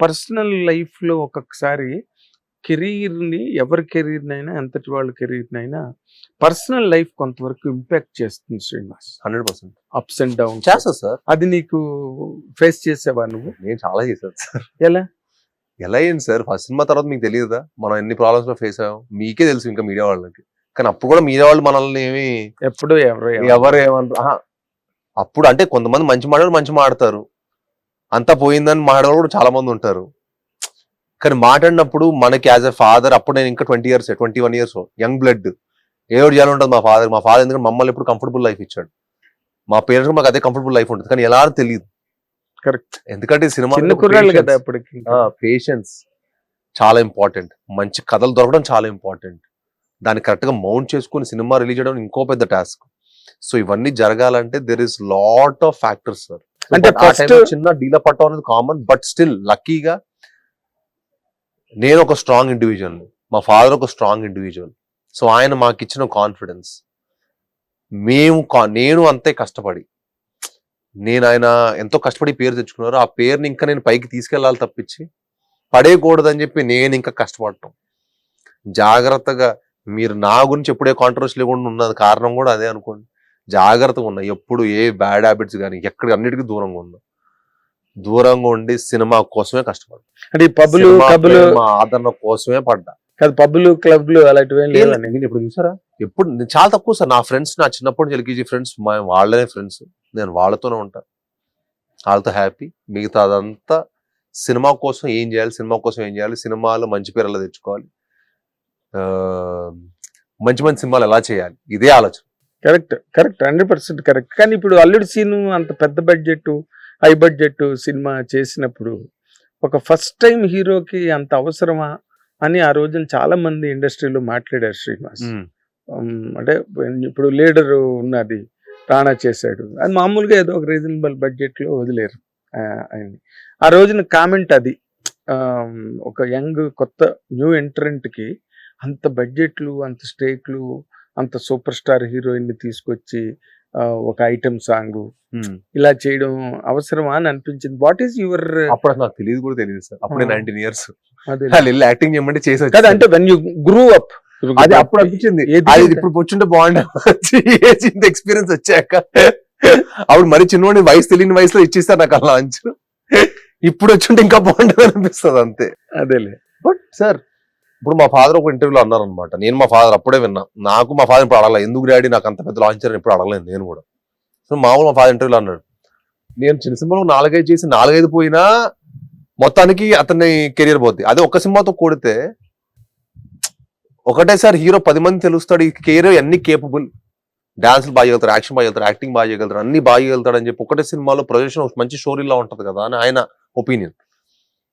Personal లైఫ్లో ఒక్కొక్కసారి కెరీర్ని ఎవరి కెరీర్నైనా ఎంతటి వాళ్ళ కెరీర్నైనా పర్సనల్ లైఫ్ కొంతవరకు ఇంపాక్ట్ చేస్తుంది Srinivas. Hundred percent. Ups and downs. చేస్తా సార్. అది నీకు ఫేస్ చేసావా నువ్వు? నేను చాలా చేశాను సార్. ఎలా? ఎలా అయింది సార్? ఫస్ట్ సినిమా తర్వాత మీకు తెలియదా? మనం ఎన్ని ప్రాబ్లమ్స్లో ఫేస్ అయ్యాం? మీకే తెలుసు ఇంకా మీడియా వాళ్ళకి. కానీ అప్పుడు కూడా మీడియా వాళ్ళు మనల్ని ఏమి ఎప్పుడు ఎవరు ఎవరు ఏమంటారు. అప్పుడు అంటే కొంతమంది మంచి మాట్లాడు మంచి మాడతారు అంతా పోయిందని మాట్లాడే కూడా చాలా మంది ఉంటారు. కానీ మాట్లాడినప్పుడు మనకి యాజ్ ఎ ఫాదర్ అప్పుడు నేను ఇంకా twenty years twenty one years young blood ఏ ఒకటి చేయాలి ఉంటుంది మా ఫాదర్ మా ఫాదర్ ఎందుకంటే మమ్మల్ని ఎప్పుడు కంఫర్టబుల్ లైఫ్ ఇచ్చాడు. మా పేరెంట్స్ మాకు అదే కంఫర్టబుల్ లైఫ్ ఉంటుంది. కానీ ఎలా తెలియదు. Correct. ఎందుకంటే సినిమా కదా అప్పటికి పేషెన్స్ చాలా ఇంపార్టెంట్ మంచి కథలు దొరకడం చాలా ఇంపార్టెంట్ దాన్ని కరెక్ట్గా మౌంట్ చేసుకుని సినిమా రిలీజ్ చేయడం ఇంకో పెద్ద టాస్క్ సో ఇవన్నీ జరగాలంటే there is lot of factors sir అంటే లో చిన్న డీల పట్టడం అనేది కామన్ బట్ స్టిల్ లక్కీగా నేను ఒక స్ట్రాంగ్ ఇండివిజువల్ మా ఫాదర్ ఒక స్ట్రాంగ్ ఇండివిజువల్ సో ఆయన మాకు ఇచ్చిన కాన్ఫిడెన్స్ మేము నేను అంతే కష్టపడి నేను ఆయన ఎంతో కష్టపడి పేరు తెచ్చుకున్నారు ఆ పేరుని ఇంకా నేను పైకి తీసుకెళ్ళాలి తప్పించి పడేయకూడదని చెప్పి నేను ఇంకా కష్టపడటం. జాగ్రత్తగా మీరు నా గురించి ఎప్పుడే కాంట్రవర్సీ లేకుండా ఉన్నది కారణం కూడా అదే అనుకోండి. జాగ్రత్తగా ఉన్నా ఎప్పుడు ఏ బ్యాడ్ హ్యాబిట్స్ కానీ ఎక్కడ అన్నిటికీ దూరంగా ఉన్నా దూరంగా ఉండి సినిమా కోసమే కష్టపడ్డా అంటే పబ్బులు ఆదరణ కోసమే పడ్డా. కాదు పబ్బులు క్లబ్లు అలాంటివి నేను ఇప్పుడు చూసారా? ఎప్పుడు నేను చాలా తక్కువ సార్. నా ఫ్రెండ్స్ నా చిన్నప్పటి నుంచి ఎల్కేజీ ఫ్రెండ్స్ వాళ్ళనే ఫ్రెండ్స్ నేను వాళ్ళతోనే ఉంటా. వాళ్ళతో హ్యాపీ మిగతా అదంతా సినిమా కోసం ఏం చేయాలి? సినిమా కోసం ఏం చేయాలి? సినిమాలో మంచి పేరు ఎలా తెచ్చుకోవాలి? మంచి మంచి సినిమాలు ఎలా చేయాలి? ఇదే ఆలోచన. Correct correct hundred percent correct. కానీ ఇప్పుడు అల్లుడి సీను అంత పెద్ద బడ్జెట్ హై బడ్జెట్ సినిమా చేసినప్పుడు ఒక ఫస్ట్ టైం హీరోకి అంత అవసరమా అని ఆ రోజున చాలా మంది ఇండస్ట్రీలో మాట్లాడారు శ్రీనివాస్. అంటే ఇప్పుడు లీడర్ ఉన్నది రాణా చేశాడు. అది మామూలుగా ఏదో ఒక రీజనబుల్ బడ్జెట్లో వదిలేరు ఆ, ఆయన్ని. ఆ రోజున కామెంట్ అది ఒక యంగ్ కొత్త న్యూ ఎంట్రెంట్కి అంత బడ్జెట్లు అంత స్టేక్లు అంత సూపర్ స్టార్ హీరోయిన్ని తీసుకొచ్చి ఆ, ఒక ఐటమ్ సాంగ్ ఇలా చేయడం అవసరమా అని అనిపించింది. వాట్ ఈస్ యువర్ అప్పుడు నాకు తెలియదు కూడా తెలియదు సార్. అప్పుడే. Nineteen years. అదే. వాళ్ళు యాక్టింగ్ చేయమంటే చేసి కదా. అంటే వెన్ యూ గ్రూ అప్ అది అప్పుడు అనిపించింది. అది ఇప్పుడు కూర్చుంటే ఇంత ఎక్స్పీరియన్స్ వచ్చాక. అప్పుడు మరి చిన్నవాడి వయసు తెలియని వయసులో ఇచ్చేస్తారు నాకు అలా లాంచ్ ఇప్పుడు వచ్చుంటే ఇంకా బాగుంటుంది అనిపిస్తుంది అంతే. అదేలే. బట్ సార్ ఇప్పుడు మా ఫాదర్ ఒక ఇంటర్వ్యూలో అన్నారు అనమాట నేను మా ఫాదర్ అప్పుడే విన్నా. నాకు మా ఫాదర్ ఇప్పుడు అడగలేదు ఎందుకు డాడీ నాకు అంత పెద్ద లాంచర్ ఇప్పుడు అడగలేదు నేను కూడా. సో మామూలు మా ఫాదర్ ఇంటర్వ్యూలో అన్నాడు. నేను చిన్న సినిమాలో నాలుగైదు చేసి నాలుగైదు పోయినా మొత్తానికి అతని కెరియర్ పోద్ది. అదే ఒక్క సినిమాతో కూడితే ఒకటేసారి హీరో పది మంది తెలుస్తాడు. ఈ కెరీర్ అన్ని కేపబుల్ డాన్సులు బాగా చేయగలుగుతారు యాక్షన్ బాగా చేయగలుగుతారు యాక్టింగ్ బాగా చేయగలుగుతారు అన్ని బాగా చేయగలుగుతాడు అని చెప్పి ఒకటే సినిమాలో ప్రొజెక్షన్ ఒక మంచి స్టోరీలా ఉంటుంది కదా అని ఆయన opinion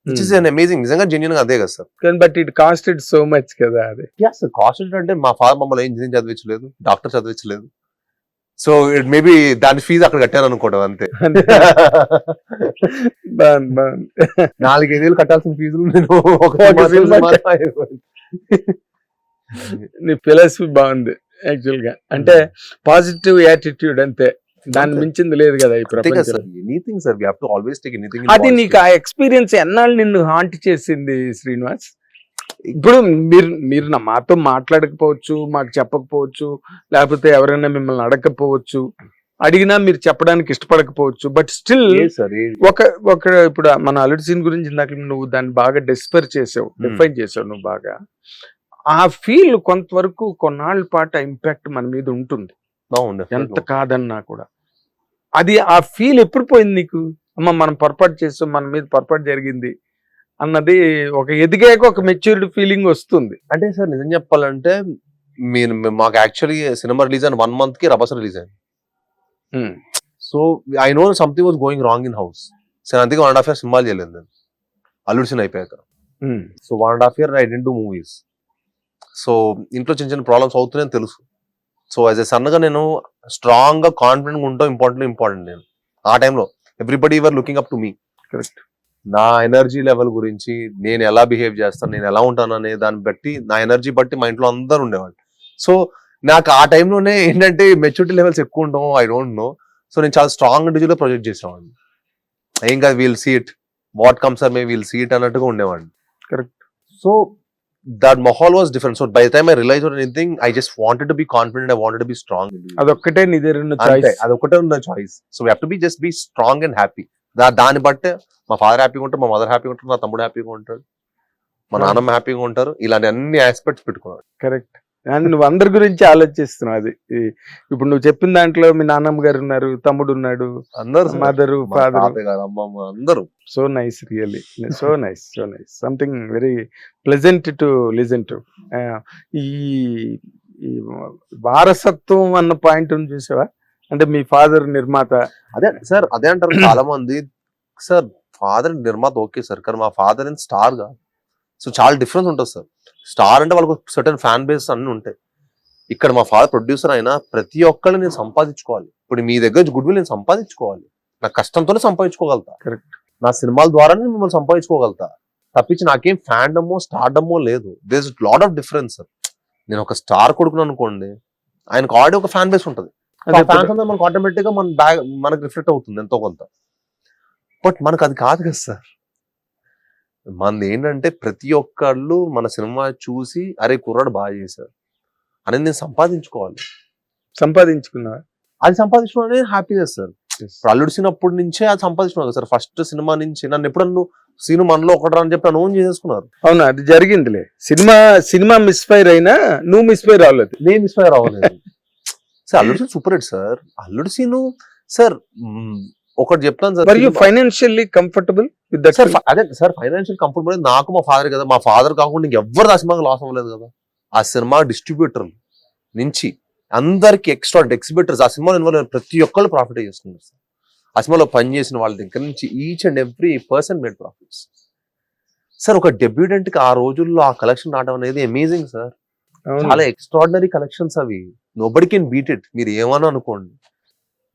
which is an amazing నిజంగా జెన్యున్గా అదే కదా సార్. కానీ but it costed so much కదా అది. ఎస్ కాస్ట్ అంటే మా ఫాదర్ మమ్మల్ని ఇంజనీరింగ్ చదివించలేదు డాక్టర్ చదివించలేదు. సో ఇట్ మేబీ దాని ఫీజు అక్కడ కట్టాను అనుకోవడం అంతే. బాగుంది బాగుంది. నాలుగైదేళ్ళు కట్టాల్సిన ఫీజులు నేను ఒక నీ ఫిలాసఫీ బాగుంది యాక్చువల్గా. అంటే పాజిటివ్ యాటిట్యూడ్ అంతే. అంతే. మించింది లేదు కదా ఈ anything sir have to always take anything అది నీకు ఆ ఎక్స్పీరియన్స్ ఎన్నాళ్ళు నిన్ను హాంట్ చేసింది శ్రీనివాస్? ఇప్పుడు మీరు మీరు నా మాతో మాట్లాడకపోవచ్చు మాకు చెప్పకపోవచ్చు లేకపోతే ఎవరైనా మిమ్మల్ని అడగకపోవచ్చు అడిగినా మీరు చెప్పడానికి ఇష్టపడకపోవచ్చు బట్ స్టిల్ ఒక ఒక ఇప్పుడు మన అల్లుడి సీన్ గురించి ఇందాక నువ్వు దాన్ని బాగా డిస్పర్ చేసావు డిఫైన్ చేసావు నువ్వు బాగా. ఆ ఫీల్ కొంతవరకు కొన్నాళ్ళ పాటు ఇంపాక్ట్ మన మీద ఉంటుంది. ఎంత కాదన్నా కూడా. అది ఆ ఫీల్ ఎప్పుడు పోయింది నీకు? అమ్మ మనం పొరపాటు చేస్తాం మన మీద పొరపాటు జరిగింది అన్నది ఒక ఎదిగాక ఒక మెచ్యూరిటీ ఫీలింగ్ వస్తుంది. అంటే సార్ నిజం చెప్పాలంటే మీరు మాకు యాక్చువల్లీ సినిమా రిలీజ్ అయిన వన్ మంత్కి రభస రిలీజ్ అయింది. So I know something was going wrong in house so అందుకే వన్ అండ్ హాఫ్ ఇయర్ సినిమాలు చేయలేదు నేను. అల్లుడు సిన్ అయిపోయాక. So one and half year I didn't do movies so ఇంట్లో చిన్న చిన్న ప్రాబ్లమ్స్ అవుతున్నాయని తెలుసు. సో యాజ్ ఎ సన్నగా నేను స్ట్రాంగ్గా కాన్ఫిడెంట్ ఉంటాం ఇంపార్టెంట్ ఇంపార్టెంట్ నేను. ఆ టైంలో everybody were looking up to me correct నా ఎనర్జీ లెవెల్ గురించి నేను ఎలా బిహేవ్ చేస్తాను నేను ఎలా ఉంటాను అనే దాన్ని బట్టి నా ఎనర్జీ బట్టి మా ఇంట్లో అందరు ఉండేవాళ్ళు. సో నాకు ఆ టైంలోనే ఏంటంటే మెచ్యూరిటీ లెవెల్స్ ఎక్కువ ఉండవు ఐ డోంట్ నో సో నేను చాలా స్ట్రాంగ్ ఇండివిజువల్ ప్రొజెక్ట్ చేసేవాడిని. ఏం కాదు we'll see it what comes or may will see it అన్నట్టుగా ఉండేవాడిని. Correct. So that మొహాల్ was different so by time I realise anything I just wanted to be confident I wanted to be strong అదొక్కటే నీ దగ్గర ఉన్న అంతే choice అదొకటే ఉన్న choice so we to be just be strong and happy దాన్ని బట్టే మా ఫాదర్ హ్యాపీగా ఉంటారు మా మదర్ హ్యాపీగా ఉంటారు నా తమ్ముడు హ్యాపీగా ఉంటాడు మా Hmm. నాన్నమ్మ హ్యాపీగా ఉంటారు ఇలాంటి అన్ని ఆస్పెక్ట్స్ పెట్టుకున్నాడు కరెక్ట్ అండ్ నువ్వు అందరి గురించి ఆలోచిస్తున్నావు అది. ఇప్పుడు నువ్వు చెప్పిన దాంట్లో మీ నాన్నమ్మ గారు ఉన్నారు తమ్ముడు ఉన్నాడు అందరు. Mother father. అమ్మమ్మ అందరూ. So nice really so nice so nice something very pleasant to listen to ఈ ఈ వారసత్వం అన్న పాయింట్ చూసావా? అంటే మీ ఫాదర్ నిర్మాత. అదే సార్ అదే అంటారు చాలా మంది సార్ ఫాదర్ నిర్మాత ఓకే సార్ కానీ మా ఫాదర్ అండ్ స్టార్గా సో చాలా డిఫరెన్స్ ఉంటుంది సార్. స్టార్ అంటే వాళ్ళకు సర్టన్ ఫ్యాన్ బేస్ అన్ని ఉంటాయి. ఇక్కడ మా ఫాదర్ ప్రొడ్యూసర్ అయినా ప్రతి ఒక్కళ్ళు నేను సంపాదించుకోవాలి. ఇప్పుడు మీ దగ్గర నుంచి గుడ్ విల్ నేను సంపాదించుకోవాలి. నా కష్టంతోనే సంపాదించుకోగలుగుతా. Correct. నా సినిమాల ద్వారానే మిమ్మల్ని సంపాదించుకోగలుగుతా. తప్పించి నాకేం ఫ్యాండమో స్టార్డమో లేదు. This lot of difference sir నేను ఒక స్టార్ కొడుకును అనుకోండి ఆయనకు ఆల్రెడీ ఒక ఫ్యాన్ బేస్ ఉంటుంది. అదే ఫ్యాన్స్ అంతా మనకు ఆటోమేటిక్గా మన బ్యాగ్ మనకు రిఫ్లెక్ట్ అవుతుంది ఎంతో కొంత. బట్ మనకు అది కాదు కదా సార్ మనది ఏంటంటే ప్రతి ఒక్కళ్ళు మన సినిమా చూసి అరే కుర్రాడు బాగా చేశారు అనేది నేను సంపాదించుకోవాలి. సంపాదించుకున్నావా? అది సంపాదించుకోవడం అనేది హ్యాపీనెస్ సార్ ఇప్పుడు అల్లుడు సినప్పటి నుంచే అది సంపాదించుకున్నాను సార్. ఫస్ట్ సినిమా నుంచి నన్ను ఎప్పుడు నువ్వు సీను మనలో ఒకటి అని చెప్పి నన్ను ఓన్ చేసేసుకున్నారు. అవునా? అది జరిగిందిలే. సినిమా సినిమా మిస్ఫైర్ అయినా నువ్వు మిస్ఫైర్ అవ్వలేదు. నేను ఇన్స్పైర్ అవ్వలేదు. Sir Alludu super hit sir. Alludu Seenu sir ఒకటి చెప్తాను sir financially comfortable with sir అదే సార్ ఫైనాన్షియల్ కంఫర్ట్ నాకు మా ఫాదర్ కదా మా ఫాదర్ కాకుండా ఇంకెవ్వరు ఆ సినిమాకి లాస్ అవ్వలేదు కదా. ఆ సినిమా డిస్ట్రిబ్యూటర్ నుంచి అందరికి ఎక్స్ట్రా ఎగ్జిబిటర్స్ ఆ సినిమాలో ఇన్వాల్వ్ అయిన ప్రతి ఒక్కళ్ళు ప్రాఫిట్ చేసుకున్నారు సార్. ఆ సినిమాలో పనిచేసిన వాళ్ళ దగ్గర నుంచి each and every person made profits sir ఒక డెబ్యూటెంట్కి ఆ రోజుల్లో ఆ కలెక్షన్ రావడం అనేది అమేజింగ్ సార్. చాలా ఎక్స్ట్రాడినరీ కలెక్షన్స్ అవి. నోబడి కెన్ బీట్ ఇట్ మీరు ఏమని అనుకోండి.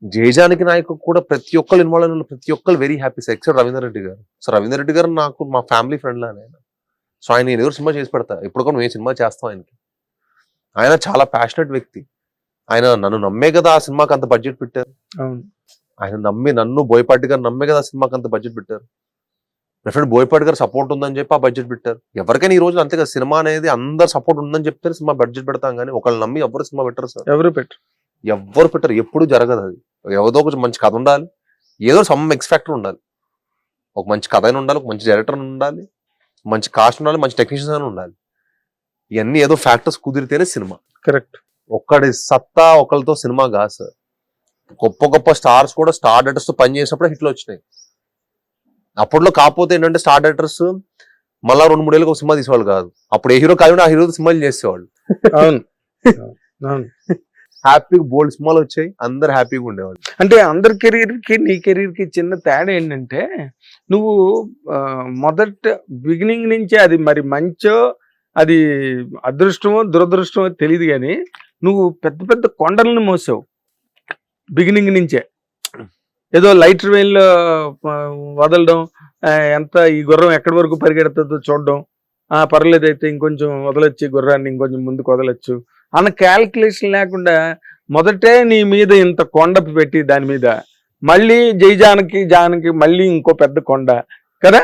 జయజానికి నాయకు కూడా ప్రతి ఒక్కరు ఇన్వాల్వ్ అయిన ప్రతి ఒక్కరు very happy sir except Ravinder Reddy garu. So Ravinder Reddy గారు నాకు మా ఫ్యామిలీ ఫ్రెండ్ లానే ఆయన. సో ఆయన నేను ఎవరు సినిమా చేసి పెడతా. ఎప్పుడు కూడా మేము సినిమా చేస్తాం ఆయనకి. ఆయన చాలా ప్యాషనెట్ వ్యక్తి. ఆయన నన్ను నమ్మే కదా ఆ సినిమాకి అంత బడ్జెట్ పెట్టారు. ఆయన నమ్మి నన్ను బోయపాటి గారు నమ్మే కదా ఆ సినిమాకి అంత బడ్జెట్ పెట్టారు. ఫ్రెండ్ బోయపాటి గారు సపోర్ట్ ఉందని చెప్పి ఆ బడ్జెట్ పెట్టారు. ఎవరికైనా ఈ రోజు అంతే కదా సినిమా అనేది అందరు సపోర్ట్ ఉందని చెప్తే సినిమా బడ్జెట్ పెడతాం కానీ ఒకళ్ళు నమ్మి ఎవరు సినిమా పెట్టరు సార్ ఎవరు పెట్టు ఎవ్వరు పెట్టరు ఎప్పుడు జరగదు అది. ఏదో ఒక మంచి కథ ఉండాలి ఏదో సమ్ ఎక్స్ ఫ్యాక్టర్ ఉండాలి. ఒక మంచి కథ అయినా ఉండాలి ఒక మంచి డైరెక్టర్ ఉండాలి మంచి కాస్ట్ ఉండాలి మంచి టెక్నీషియన్స్ అయినా ఉండాలి. ఇవన్నీ ఏదో ఫ్యాక్టర్స్ కుదిరితేనే సినిమా. కరెక్ట్ ఒక్కడి సత్తా ఒకరితో సినిమా కాదు సార్. గొప్ప గొప్ప స్టార్స్ కూడా స్టార్ డైరెక్టర్స్తో పని చేసినప్పుడు హిట్లు వచ్చినాయి. అప్పట్లో కాకపోతే ఏంటంటే స్టార్ డైరెక్టర్స్ మళ్ళా రెండు మూడేళ్ళకి ఒక సినిమా తీసేవాళ్ళు కాదు. అప్పుడు ఏ హీరో కాకుండా ఆ హీరో సినిమాలు చేసేవాళ్ళు. అవును. హ్యాపీగా బోల్డ్ స్మాల్ వచ్చాయి. అందరు హ్యాపీగా ఉండేవాళ్ళు. అంటే అందరి కెరీర్కి నీ కెరీర్కి చిన్న తేడా ఏంటంటే నువ్వు మొదట బిగినింగ్ నుంచే అది మరి మంచో అది అదృష్టమో దురదృష్టమో తెలియదు కానీ నువ్వు పెద్ద పెద్ద కొండలను మోసావు. బిగినింగ్ నుంచే. ఏదో లైట్లో వదలడం ఎంత ఈ గుర్రం ఎక్కడి వరకు పరిగెడుతుందో చూడడం ఆ పర్లేదు అయితే ఇంకొంచెం వదలొచ్చు గుర్రాన్ని ఇంకొంచెం ముందుకు వదలొచ్చు. అన్న క్యాల్కులేషన్ లేకుండా మొదటే నీ మీద ఇంత కొండ పెట్టి దాని మీద. మళ్ళీ జై జానకి జానకి మళ్ళీ ఇంకో పెద్ద కొండ. కదా?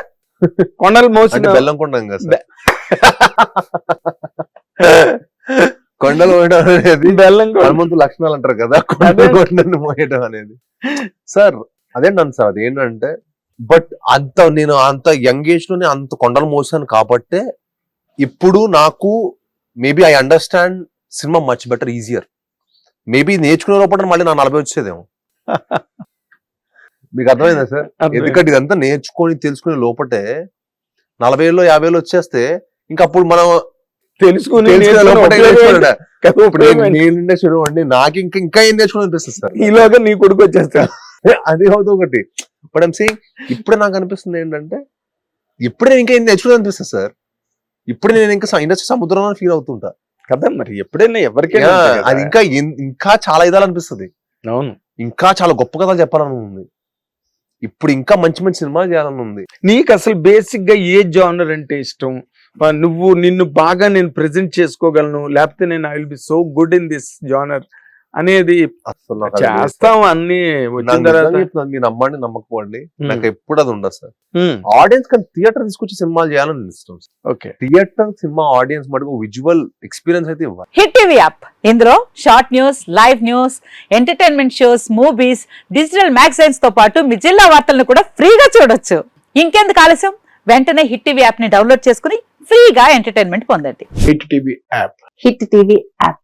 కొండలు మోసిన బెల్లం కొండం కొండలు పోయడం అనేది బెల్లం. హనుమంతు లక్షణాలు అంటారు కదా కొండ. కొండను మోయడం అనేది. సార్ అదేంటండి సార్ అదేంటంటే బట్ అంత నేను అంత యంగ్ ఏజ్లోనే అంత కొండలు మోసాను కాబట్టే ఇప్పుడు నాకు maybe I understand cinema much better easier maybe నేర్చుకునే లోపల మళ్ళీ నా నలభై వచ్చేదేమో మీకు అర్థమైందా సార్. ఎందుకంటే ఇదంతా నేర్చుకొని తెలుసుకునే లోపటే నలభై ఏళ్ళు యాభై ఏళ్ళు వచ్చేస్తే ఇంకా అప్పుడు మనం తెలుసుకుని తెలుసుకునే నేర్చుకుని లోపటే ఉపయోగం నేర్చుకోలేడు. ఏంటి? కదా ఇప్పుడు నేను ఉపయోగం ఏంటి? నేను ఉండే చూడు అండి నాకు ఇంకా ఇంకా ఏం నేర్చుకుని అనిపిస్తుంది సార్ ఈలోగా నీ కొడుకు వచ్చేస్తా అది అవుతుంది ఒకటి బట్ ఐమ్ సేయింగ్ ఇప్పుడే నాకు అనిపిస్తుంది ఏంటంటే ఇప్పుడే ఇంకా ఏం నేర్చుకుని అనిపిస్తుంది సార్ ఇప్పుడు నేను ఇంకా ఇండస్ట్రీ సముద్రంలో ఫీల్ అవుతుంటా కదా మరి? ఎప్పుడైనా ఎవరికైనా. అది ఇంకా ఇంకా చాలా ఇదాలనిపిస్తుంది అవును. ఇంకా చాలా గొప్ప కథలు చెప్పాలని ఉంది ఇప్పుడు ఇంకా మంచి మంచి సినిమాలు చేయాలని ఉంది నీకు అసలు బేసిక్గా ఏ జానర్ అంటే ఇష్టం? నువ్వు నిన్ను బాగా నేను ప్రెజెంట్ చేసుకోగలను లేకపోతే నేను I will be so good in this genre. అనేది అసలు. చేస్తాం అన్ని వచ్చిన తర్వాత. మీరు నమ్మండి నమ్మకపోండి. నాకు ఎప్పుడు అది ఉండదు సార్. ఆడియన్స్ కానీ థియేటర్ తీసుకొచ్చి సినిమాలు చేయాలని ఇష్టం ఓకే. థియేటర్ సినిమా ఆడియన్స్ మటుకు విజువల్ ఎక్స్పీరియన్స్ అయితే ఇవ్వాలి. హిట్ టీవీ యాప్ ఇందులో short news live news entertainment shows movies digital మ్యాగజైన్స్తో పాటు మీ జిల్లా వార్తలను కూడా ఫ్రీగా చూడొచ్చు. ఇంకెందుకు ఆలస్యం? వెంటనే హిట్ టీవీ యాప్ని డౌన్లోడ్ చేసుకుని ఫ్రీగా ఎంటర్టైన్మెంట్ పొందండి. Hit TV app hit TV app